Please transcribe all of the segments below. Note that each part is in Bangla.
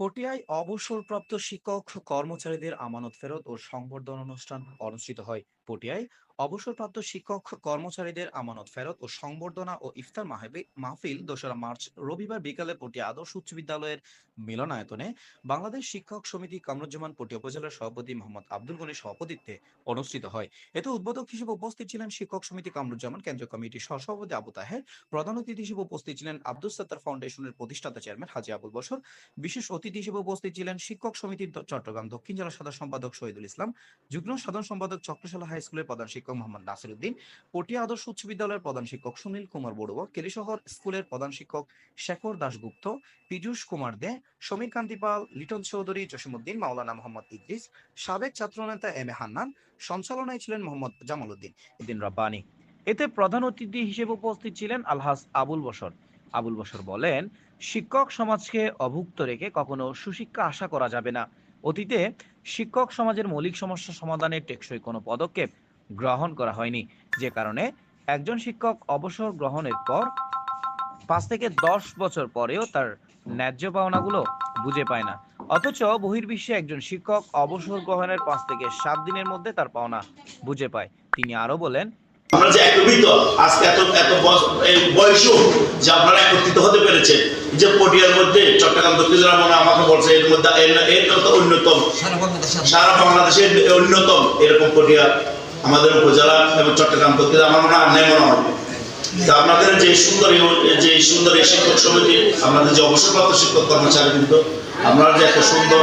পটিয়ায় অবসরপ্রাপ্ত শিক্ষক, কর্মচারীদের আমানত ফেরত ও সংবর্ধনা অনুষ্ঠান অনুষ্ঠিত হয়। পটিয়ায় অবসরপ্রাপ্ত শিক্ষক, কর্মচারীদের আমানত ফেরত ও সংবর্ধনা ও ইফতার মাহফিল দোসরা মার্চ রবিবার বিকালে পটিয়া আদর্শ উচ্চ বিদ্যালয়ের মিলনায়তনে বাংলাদেশ শিক্ষক সমিতি কামরুজ্জামান পটিয়া উপজেলার সভাপতি মোহাম্মদ আব্দুল গনির সভাপতিত্বে অনুষ্ঠিত হয়। এতে উদ্বোধক হিসেবে উপস্থিত ছিলেন শিক্ষক সমিতি কামরুজ্জামান, কেন্দ্রীয় কমিটির সহসভাপতি আবু তাহের, প্রধান অতিথি হিসেবে উপস্থিত ছিলেন আব্দুল সাত্তার ফাউন্ডেশনের প্রতিষ্ঠাতা চেয়ারম্যান হাজি আবুল বসর বিশেষ অতিথি হিসেবে উপস্থিত ছিলেন শিক্ষক সমিতির চট্টগ্রাম দক্ষিণ জেলা সাধারণ সম্পাদক শহীদুল ইসলাম, যুগ্ম সাধারণ সম্পাদক চক্রশালা হাই স্কুলের প্রধান শিক্ষক মোহাম্মদ নাসির উদ্দিন পটিয়া আদর্শ উচ্চ বিদ্যালয়ের প্রধান শিক্ষক সুনীল কুমার বড়ুয়া, কেলিশহর স্কুলের প্রধান শিক্ষক শেখর দাশগুপ্ত, পীযূষ কুমার দে, সমীর কান্তি পাল, লিটন চৌধুরী, জসিমউদ্দিন, মাওলানা মোহাম্মদ ইদ্রিস, সাবেক ছাত্রনেতা এম এ হান্নান, সঞ্চালনায় ছিলেন মোহাম্মদ জামাল উদ্দিন। এদিন রব্বানি। এতে প্রধান অতিথি হিসেবে উপস্থিত ছিলেন আলহাস আবুল বসর আবুল বসর বলেন, শিক্ষক সমাজকে অভুক্ত রেখে কখনো সুশিক্ষা আশা করা যাবে না। অতীতে শিক্ষক সমাজের মৌলিক সমস্যা সমাধানে টেকসই কোনো পদক্ষেপ গ্রহণ করা হয়নি। যে কারণে একজন শিক্ষক অবসর গ্রহণের পর পাঁচ থেকে দশ বছর পরেও তার ন্যায্য পাওনাগুলো বুঝে পায় না। অথচ বহির্বিশ্বে একজন শিক্ষক অবসর গ্রহণের পাঁচ থেকে সাত দিনের মধ্যে তার পাওনা বুঝে পায়। তিনি আরও বলেন আমরা যে একত্রিত আজকে এত এত বয়সও যে আপনারা একত্রিত হতে পেরেছেন যে পটিয়ার মধ্যে চট্টগ্রাম দক্ষিণ মনে হয় আমাকে বলছে এর মধ্যে এর- অন্যতম। সারা বাংলাদেশের অন্যতম এরকম পটিয়া আমাদের উপজেলা এবং চট্টগ্রাম দক্ষিণ আমার মনে হয় নেই মনে হয়। আপনাদের যে সুন্দর যে সুন্দর এই শিক্ষক সমিতি, আপনাদের যে অবসরপ্রাপ্ত শিক্ষক কর্মচারী কিন্তু আপনারা যে এত সুন্দর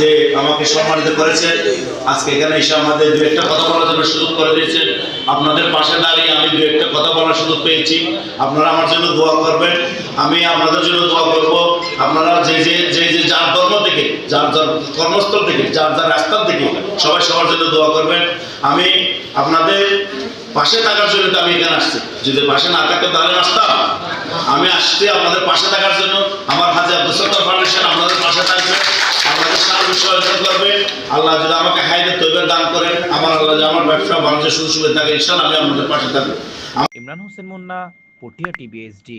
যে আমাকে সম্মানিত করেছেন আজকে এখানে এসে আমাদের দু একটা কথা বলার জন্য সুযোগ করে দিয়েছেন আপনাদের পাশে দাঁড়িয়ে আমি দু একটা কথা বলার সুযোগ পেয়েছি। আপনারা আমার জন্য দোয়া করবেন। আমি আপনাদের জন্য দোয়া করব। আপনারা যে যে যে যে যার যার কর্মস্থল থেকে, যার যার রাস্তার থেকে সবাই সবার জন্য দোয়া করবেন। আমি আপনাদের পাশে থাকার জন্য তো আমি এখানে আসছি। যদি পাশে না থাকতে তাহলে আসতাম আমি আসছি আপনাদের পাশে থাকার জন্য। আমার হাতে আব্দুল সত্তার ফাউন্ডেশন আপনাদের পাশে থাকবে। আপনাদের করবে। আল্লাহ যদি আমাকে তৈবের দান করেন, আমার আল্লাহ যদি আমার ব্যবসা বাণিজ্য সুবিধা থাকে ইনশাল্লাহ আমি আপনাদের পাশে থাকব। ইমরান হোসেন মুন্না, পটিয়া টিবিএসডি